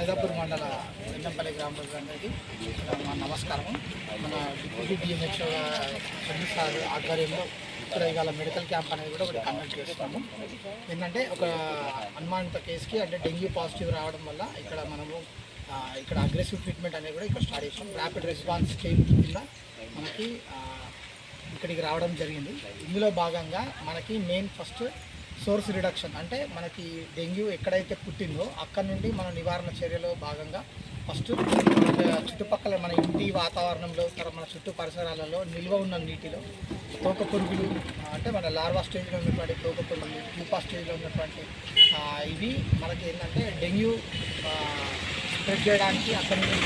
సైదాపూర్ మండల వెన్నంపల్లి గ్రామ ప్రజలందరికీ మా నమస్కారం మన డిప్యూటీ డిఎంహెచ్ఓ చంద్ర సార్ ఆధ్వర్యంలో ఇక్కడ ఇవాళ మెడికల్ క్యాంప్ అనేది కూడా ఒకటి కండక్ట్ చేస్తున్నాము. ఏంటంటే ఒక అనుమానిత కేసుకి అంటే డెంగ్యూ పాజిటివ్ రావడం వల్ల ఇక్కడ మనము ఇక్కడ అగ్రెసివ్ ట్రీట్మెంట్ అనేది కూడా ఇక్కడ స్టార్ట్ చేసాం ర్యాపిడ్ రెస్పాన్స్ టీమ్ కింద మనకి ఇక్కడికి రావడం జరిగింది. ఇందులో భాగంగా మనకి మెయిన్ ఫస్ట్ సోర్స్ రిడక్షన్. అంటే మనకి డెంగ్యూ ఎక్కడైతే పుట్టిందో అక్కడ నుండి మన నివారణ చర్యలో భాగంగా ఫస్ట్ చుట్టుపక్కల మన ఇంటి వాతావరణంలో తర్వాత మన చుట్టూ పరిసరాలలో నిల్వ ఉన్న నీటిలో తోక పురుగులు అంటే మన లార్వా స్టేజ్లో ఉన్నటువంటి తోక పురుగులు ప్యూపా స్టేజ్లో ఉన్నటువంటి ఇవి మనకి ఏంటంటే డెంగ్యూ స్ప్రెడ్ చేయడానికి అక్కడ నుండి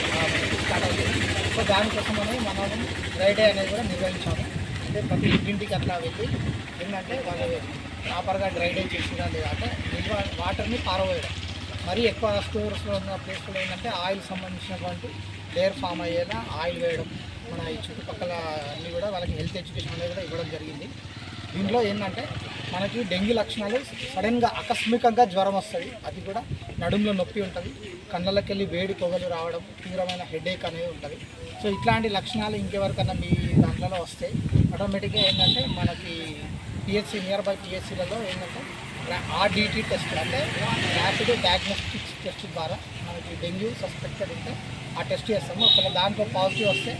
స్టార్ట్ అవుతుంది సో దానికోసమని మనం డ్రై డే అనేది కూడా నిర్వహించాము. అంటే ప్రతి ఇంటింటికి అట్లా వెళ్ళి ఏంటంటే వాళ్ళు ప్రాపర్గా డ్రైనేజ్ డే చేసినా లేదా అంటే నిల్వ వాటర్ని పారవేయడం. మరీ ఎక్కువ స్టోర్స్లో ఉన్న ప్లేస్లో ఏంటంటే ఆయిల్ సంబంధించినటువంటి లేయర్ ఫామ్ అయ్యేలా ఆయిల్ వేయడం. మన ఈ చుట్టుపక్కల అన్నీ కూడా వాళ్ళకి హెల్త్ ఎడ్యుకేషన్ అనేది కూడా ఇవ్వడం జరిగింది. దీంట్లో ఏంటంటే మనకి డెంగ్యూ లక్షణాలు సడన్గా ఆకస్మికంగా జ్వరం వస్తుంది. అది కూడా నడుములో నొప్పి ఉంటుంది. కళ్ళకి వెళ్ళి వేడి పొగలు రావడం తీవ్రమైన హెడేక్ అనేది ఉంటుంది. సో ఇట్లాంటి లక్షణాలు ఇంకెవరికన్నా మీ దాంట్లో వస్తే ఆటోమేటిక్గా ఏంటంటే మనకి పిఎస్సి నియర్ బై పిహెచ్సిలలో ఏంటంటే ఆర్డిటి టెస్ట్ అంటే ర్యాపిడ్ డయాగ్నోస్టిక్స్ టెస్ట్ ద్వారా మనకి డెంగ్యూ సస్పెక్టెడ్ ఉంటే ఆ టెస్ట్ చేస్తాము. ఒకవేళ దాంట్లో పాజిటివ్ వస్తే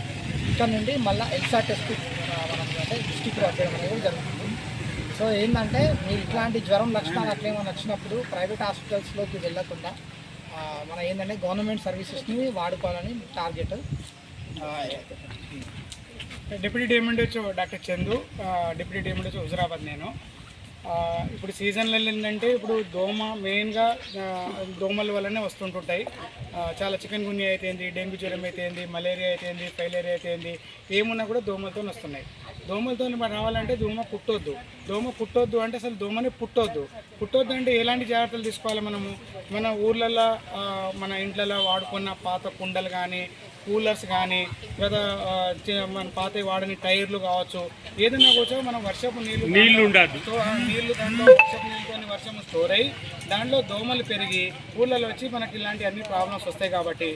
ఇక్కడ నుండి మళ్ళీ ఎల్సా టెస్ట్ మనకి అంటే డిస్టిక్ పంపించడం అనేది జరుగుతుంది. సో ఏంటంటే మీరు ఇట్లాంటి జ్వరం లక్షణాలు అట్లా ఏమైనా వచ్చినప్పుడు ప్రైవేట్ హాస్పిటల్స్లోకి వెళ్ళకుండా మనం మన ఏంటంటే గవర్నమెంట్ సర్వీసెస్ని వాడుకోవాలని టార్గెట్ డిప్యూటీ డిఎంఎండ్ వచ్చి డాక్టర్ చందు డిప్యూటీ డిఎంఎండ్ వచ్చి హుజరాబాద్ నేను. ఇప్పుడు సీజన్లో ఏంటంటే ఇప్పుడు దోమ మెయిన్గా దోమల వల్లనే వస్తుంటుంటాయి. చాలా చికెన్ గున్యా అయితేంది డెంగ్యూ జ్వరం అయితేంది మలేరియా అయితేంది ఫైలేరియా అయితేంది ఏమున్నా కూడా దోమలతో వస్తున్నాయి. దోమలతో రావాలంటే దోమ పుట్టొద్దు. దోమ పుట్టొద్దు అంటే అసలు దోమని పుట్టొద్దు. పుట్టొద్దు అంటే ఎలాంటి జాగ్రత్తలు తీసుకోవాలి మనము? మన ఊర్లలో మన ఇంట్లలో వాడుకున్న పాత కుండలు కానీ కూలర్స్ కానీ లేదా ఆ, మన పాత వాడని టైర్లు కావచ్చు ఏదైనా కూడా మనం వర్షపు నీళ్ళు నీళ్ళు ఉండదు నీళ్ళు దాంట్లో వర్షపు నీళ్ళతో వర్షం స్టోర్ అయ్యి దాంట్లో దోమలు పెరిగి ఊళ్ళలో వచ్చి మనకి ఇలాంటి అన్ని ప్రాబ్లమ్స్ వస్తాయి కాబట్టి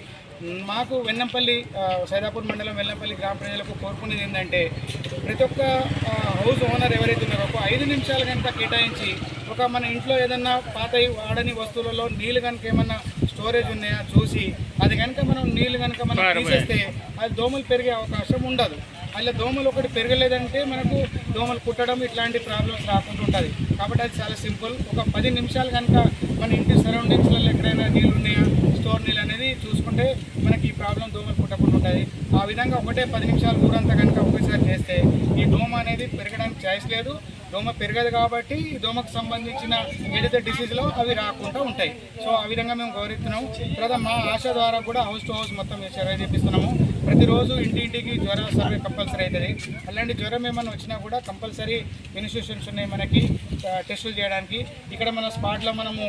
మాకు వెన్నంపల్లి ఆ, సైదాపూర్ మండలం వెల్లంపల్లి గ్రామ ప్రజలకు కోరుకునేది ఏంటంటే ప్రతి ఒక్క ఆ, హౌస్ ఓనర్ ఎవరైతే ఉన్నారో ఒక ఐదు నిమిషాలు కనుక కేటాయించి ఒక మన ఇంట్లో ఏదన్నా పాత వాడని వస్తువులలో నీళ్ళు కనుక ఏమన్నా స్టోరేజ్ ఉన్నాయా చూసి అది కనుక మనం నీళ్ళు కనుక మనం తీసేస్తే అది దోమలు పెరిగే అవకాశం ఉండదు. అలా దోమలు ఒకటి పెరగలేదంటే మనకు దోమలు కుట్టడం ఇట్లాంటి ప్రాబ్లమ్స్ రాకుండా ఉంటుంది. కాబట్టి అది చాలా సింపుల్ ఒక పది నిమిషాలు కనుక మన ఇంటి సరౌండింగ్స్లలో ఎక్కడైనా నీళ్ళు ఉన్నాయా స్టోర్ నీళ్ళు అనేది చూసుకుంటే మనకి ఈ ప్రాబ్లం దోమలు కుట్టకుండా ఉంటుంది ఆ విధంగా ఒకటే పది నిమిషాలు ఊరంతా కనుక ఒకేసారి చేస్తే ఈ దోమ అనేది పెరగడానికి ఛాయిస్ లేదు. దోమ పెరగదు కాబట్టి దోమకు సంబంధించిన ఏదైతే డిసీజ్లో అవి రాకుండా ఉంటాయి. సో ఆ విధంగా మేము గౌరవిస్తున్నాము. తర్వాత మా ఆశ ద్వారా కూడా హౌస్ టు హౌస్ మొత్తం సర్వే చేపిస్తున్నాము. ప్రతిరోజు ఇంటింటికి జ్వర సర్వే కంపల్సరీ అవుతుంది అలాంటి జ్వరం ఏమైనా వచ్చినా కూడా కంపల్సరీ ఇన్స్టిట్యూషన్స్ ఉన్నాయి మనకి టెస్టులు చేయడానికి. ఇక్కడ మన స్పాట్లో మనము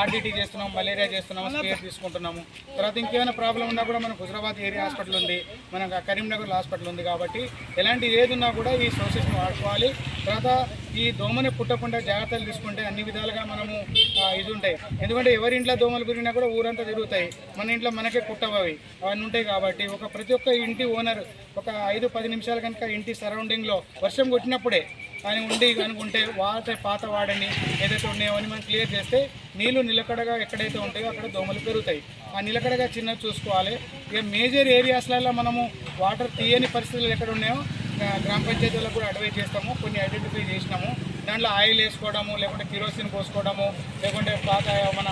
ఆర్డిటీ చేస్తున్నాము మలేరియా చేస్తున్నాము స్పేర్ తీసుకుంటున్నాము. తర్వాత ఇంకేమైనా ప్రాబ్లం ఉన్నా కూడా మనకు హుజరాబాద్ ఏరియా హాస్పిటల్ ఉంది. మనకు కరీంనగర్ హాస్పిటల్ ఉంది కాబట్టి ఎలాంటి ఏది ఉన్నా కూడా ఈ సోర్సెస్ని వాడుకోవాలి. తర్వాత ఈ దోమని పుట్టకుండా జాగ్రత్తలు తీసుకుంటే అన్ని విధాలుగా మనము ఇది ఉంటాయి. ఎందుకంటే ఎవరి ఇంట్లో దోమలు గురినా కూడా ఊరంతా తిరుగుతాయి. మన ఇంట్లో మనకే కుట్టవు అవి అవన్నీ ఉంటాయి కాబట్టి ఒక ప్రతి ఒక్క ఇంటి ఓనర్ ఒక ఐదు పది నిమిషాలు కనుక ఇంటి సరౌండింగ్లో వర్షం కొట్టినప్పుడే ఆయన ఉండి అనుకుంటే వాట పాత వాడని ఏదైతే ఉన్నాయో అని మనం క్లియర్ చేస్తే నీళ్ళు నిలకడగా ఎక్కడైతే ఉంటాయో అక్కడ దోమలు పెరుగుతాయి. ఆ నిలకడగా చిన్నది చూసుకోవాలి. ఇక మేజర్ ఏరియాస్లలో మనము వాటర్ తీయని పరిస్థితులు ఎక్కడ ఉన్నాయో గ్రామ పంచాయతీలకు కూడా అడ్వైజ్ చేస్తాము. కొన్ని ఐడెంటిఫై చేసినాము. దాంట్లో ఆయిల్ వేసుకోవడము లేకుంటే కిరోసిన్ పోసుకోవడము లేకుంటే పాత మన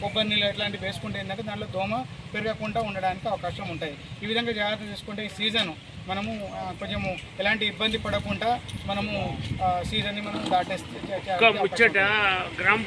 కొబ్బరి నీళ్ళు ఇట్లాంటివి వేసుకుంటే ఏంటంటే దాంట్లో దోమ పెరగకుండా ఉండడానికి అవకాశం ఉంటుంది ఈ విధంగా జాగ్రత్త తీసుకుంటే ఈ సీజన్ మనము కొంచెము ఎలాంటి ఇబ్బంది పడకుండా మనము సీజన్ని మనం దాటేస్తే ముచ్చట గ్రామ